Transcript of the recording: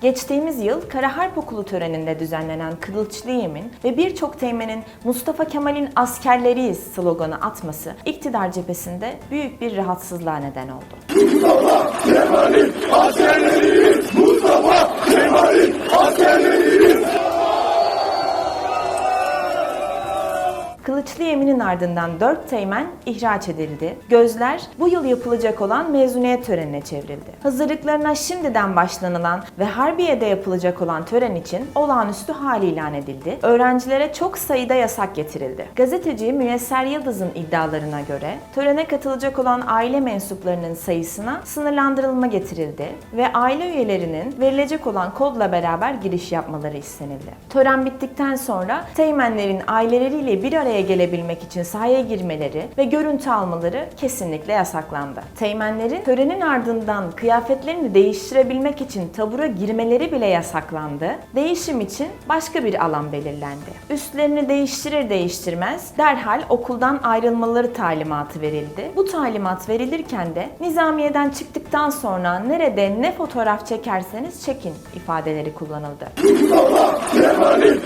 Geçtiğimiz yıl Kara Harp Okulu töreninde düzenlenen Kılıçlı Yemin ve birçok teğmenin Mustafa Kemal'in askerleriyiz sloganı atması iktidar cephesinde büyük bir rahatsızlığa neden oldu. Kılıçlı Yemin'in ardından 4 teğmen ihraç edildi. Gözler bu yıl yapılacak olan mezuniyet törenine çevrildi. Hazırlıklarına şimdiden başlanılan ve Harbiye'de yapılacak olan tören için olağanüstü hal ilan edildi. Öğrencilere çok sayıda yasak getirildi. Gazeteci Müyesser Yıldız'ın iddialarına göre törene katılacak olan aile mensuplarının sayısına sınırlandırılma getirildi ve aile üyelerinin verilecek olan kodla beraber giriş yapmaları istenildi. Tören bittikten sonra teğmenlerin aileleriyle bir araya gelebilmek için sahaya girmeleri ve görüntü almaları kesinlikle yasaklandı. Teğmenlerin törenin ardından kıyafetlerini değiştirebilmek için tabura girmeleri bile yasaklandı. Değişim için başka bir alan belirlendi. Üstlerini değiştirir değiştirmez derhal okuldan ayrılmaları talimatı verildi. Bu talimat verilirken de nizamiyeden çıktıktan sonra nerede ne fotoğraf çekerseniz çekin ifadeleri kullanıldı. Mustafa Kemal'in.